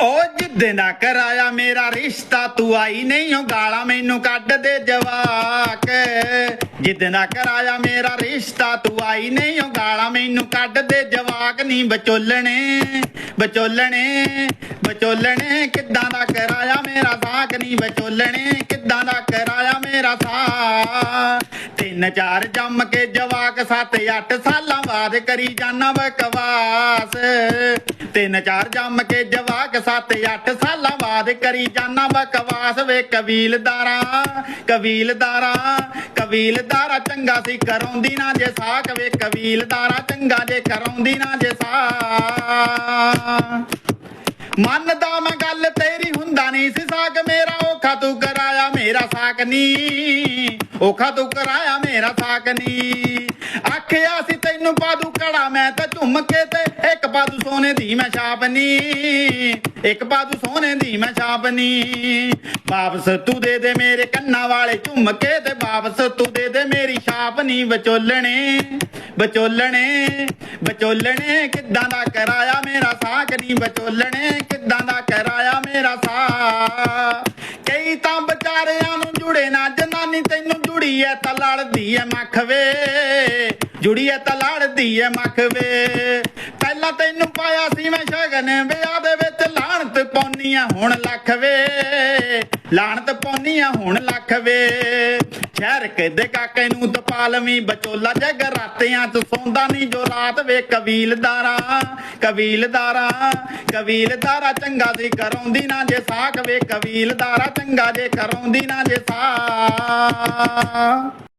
ਓ ਜਿੱਦੇ ਦਾ ਕਰਾਇਆ ਮੇਰਾ ਰਿਸ਼ਤਾ, ਤੂੰ ਆਈ ਨਹੀਂ ਓ ਗਾਲਾਂ ਮੈਨੂੰ ਕੱਢ ਦੇ ਜਵਾਕ। ਜਿੱਦੇ ਨਾ ਕਰਾਇਆ ਮੇਰਾ ਰਿਸ਼ਤਾ, ਤੂੰ ਆਈ ਨਹੀਂ ਓ ਗਾਲਾਂ ਮੈਨੂੰ ਕੱਢ ਦੇ ਜਵਾਕ। ਨਹੀਂ ਬਚੋਲਣੇ ਬਚੋਲਣੇ ਬਚੋਲਣੇ ਕਿੱਦਾਂ ਦਾ ਕਰਾਇਆ ਮੇਰਾ ਸਾਕ? ਨਹੀਂ ਬਚੋਲਣੇ ਕਿੱਦਾਂ ਦਾ ਕਰਾਇਆ ਮੇਰਾ ਸਾ ਤਿੰਨ ਜੰਮ ਕੇ ਜਵਾਕ 7-8 ਸਾਲਾਂ ਬਾਅਦ ਕਰੀ ਜਾਨਾ ਬਕਵਾਸ। ਤਿੰਨ ਚਾਰ ਜੰਮ ਕੇ ਜਵਾਕ 7-8 ਸਾਲਾਂ ਬਾਅਦ ਕਰੀ ਜਾਨਾ ਬਕਵਾਸ। ਵੇ ਕਬੀਲਦਾਰਾ ਕਬੀਲਦਾਰਾ ਕਬੀਲਦਾਰਾ ਚੰਗਾ ਸੀ ਕਰਾਉਂਦੀ ਨਾ ਜੇ ਸਾਕ। ਵੇ ਕਬੀਲਦਾਰਾ ਚੰਗਾ ਜੇ ਕਰਾਉਂਦੀ ਨਾ ਜੇ ਸਾ ਮੰਨਦਾ ਮੈਂ ਗੱਲ ਤੇਰੀ ਹੁੰਦਾ ਨਹੀਂ ਸੀ ਸਾਕ। ਕਰਾਇਆ ਮੇਰਾ ਸਾਕਨੀ ਔਖਾ ਤੂੰ ਕਰਾਇਆ ਮੇਰਾ ਸਾਕ ਨਹੀਂ ਆਖਿਆ ਸੀ ਤੈਨੂੰ ਪਾਦੂ ਕੜਾ ਮੈਂ ਤਾਂ ਝੁੰਮ ਕੇ ਤੇ ਇੱਕ ਪਾਦੂ ਸੋਨੇ ਦੀ ਮੈਂ ਛਾਪਨੀ ਇੱਕ ਪਾਦੂ ਸੋਨੇ ਦੀ ਮੈਂ ਛਾਪਨੀ ਵਾਪਸ ਤੂੰ ਦੇ ਦੇ ਮੇਰੇ ਕੰਨਾਂ ਵਾਲੇ ਝੁੰਮ ਕੇ ਤੇ ਵਾਪਸ ਤੂੰ ਦੇ ਦੇ ਮੇਰੀ ਛਾਪ ਨਹੀਂ ਵਿਚੋਲਣੇ ਵਿਚੋਲਣੇ ਵਿਚੋਲਣੇ ਕਿੱਦਾਂ ਦਾ ਕਰਾਇਆ ਮੇਰਾ ਸਾਕ ਨਹੀਂ ਵਿਚੋਲਣੇ ਕਿੱਦਾਂ ਦਾ ਕਰਾਇਆ ਮੇਰਾ ਸਾ ਕਈ ਤਾਂ ਵਿਚਾਰਿਆਂ ਨੂੰ ਜੁੜੇ ਨਾ, ਜਨਾਨੀ ਤੈਨੂੰ ਜੁੜੀ ਐ ਤਾਂ ਲੜਦੀ ਐ ਮੱਖ ਵੇ। ਜੁੜੀ ਐ ਤਾਂ ਲੜਦੀ ਐ ਮੱਖ ਵੇ। ਪਹਿਲਾਂ ਤੈਨੂੰ ਪਾਇਆ ਸੀ ਮੈਂ ਸ਼ਗਨ, ਵਿਆਹ ਦੇ ਵਿੱਚ ਲਾਹਣਤ ਆ ਹੁਣ ਲੱਖ ਵੇ। ਲਾਹਣਤ ਆ ਹੁਣ ਲੱਖ ਵੇ। ਸ਼ਹਿਰ ਕਿਦੇ ਕਾਕੇ ਨੂੰ ਤਪਾਲਵੀਂ ਬਚੋਲਾ ਜਗ ਰਾਤਿਆਂ ਚ ਸੌਂਦਾ ਨਹੀਂ ਜੋ ਰਾਤ ਵੇ ਕਬੀਲਦਾਰਾ ਕਬੀਲਦਾਰਾ ਕਬੀਲਦਾਰਾ ਚੰਗਾ ਸੀ ਕਰਾਉਂਦੀ ਨਾ ਜੇ ਸਾਕ ਵੇ ਕਬੀਲਦਾਰਾ ਚੰਗਾ ਜੇ ਕਰਾਉਂਦੀ ਨਾ ਜੇ ਸਾ